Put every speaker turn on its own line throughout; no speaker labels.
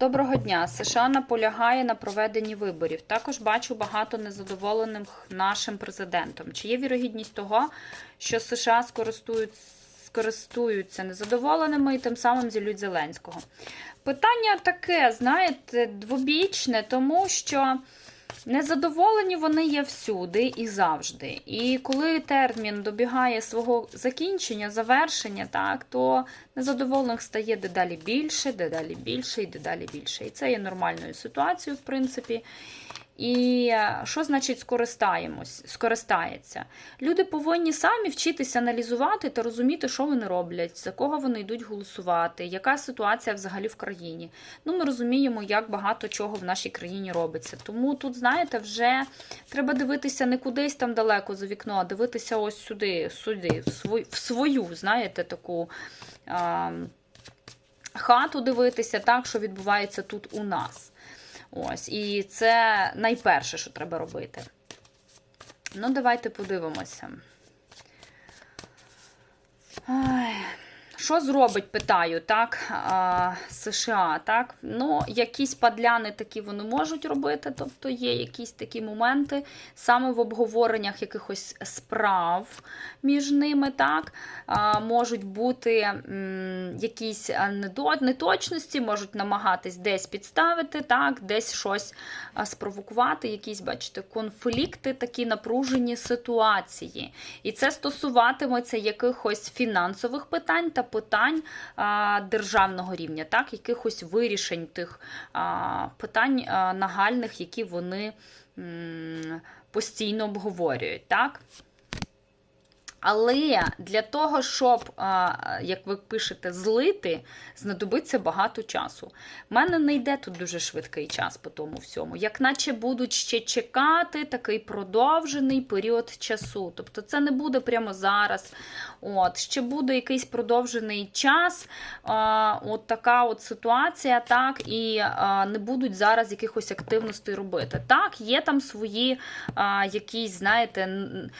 Доброго дня. США наполягає на проведенні виборів. Також бачу багато незадоволених нашим президентом. Чи є вірогідність того, що США скористують, скористуються незадоволеними і тим самим зілють Зеленського? Питання таке, знаєте, двобічне, тому що. Незадоволені вони є всюди і завжди. І коли термін добігає свого закінчення, завершення, так, то незадоволених стає дедалі більше, дедалі більше і дедалі більше. І це є нормальною ситуацією, в принципі. І е, що значить скористаємось, скористається? Люди повинні самі вчитися аналізувати та розуміти, що вони роблять, за кого вони йдуть голосувати, яка ситуація взагалі в країні. Ну, ми розуміємо, як багато чого в нашій країні робиться. Тому тут, знаєте, вже треба дивитися не кудись там далеко за вікно, а дивитися ось сюди, сюди, в свою, в свою знаєте, таку. А, Хату дивитися так, що відбувається тут у нас. Ось, і це найперше, що треба робити. Ну, давайте подивимося. Ай. Що зробить, питаю, так, а, США, так? Ну, якісь падляни такі вони можуть робити, тобто є якісь такі моменти саме в обговореннях якихось справ між ними, так, а, можуть бути м, якісь неточності, можуть намагатись десь підставити, так, десь щось спровокувати, якісь, бачите, конфлікти, такі напружені ситуації. І це стосуватиметься якихось фінансових питань та питань а, державного рівня, так, якихось вирішень тих а, питань а, нагальних, які вони м, постійно обговорюють. так. Але для того, щоб, як ви пишете, злити, знадобиться багато часу. У мене не йде тут дуже швидкий час по тому всьому. Як наче будуть ще чекати такий продовжений період часу. Тобто це не буде прямо зараз. От, Ще буде якийсь продовжений час, от така от ситуація, так, і не будуть зараз якихось активностей робити. Так, є там свої якісь, знаєте, н-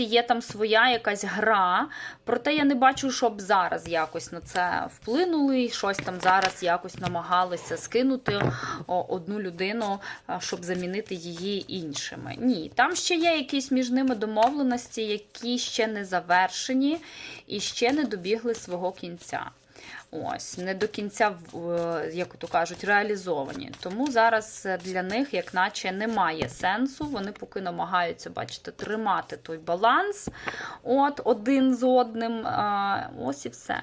а, є там своя якась гра. Проте я не бачу, щоб зараз якось на це вплинули і щось там зараз якось намагалися скинути одну людину, щоб замінити її іншими. Ні, там ще є якісь між ними домовленості, які ще не завершені і ще не добігли свого кінця. Ось, не до кінця, як то кажуть, реалізовані. Тому зараз для них, як наче, немає сенсу. Вони поки намагаються, бачите, тримати той баланс от, один з одним. Ось і все.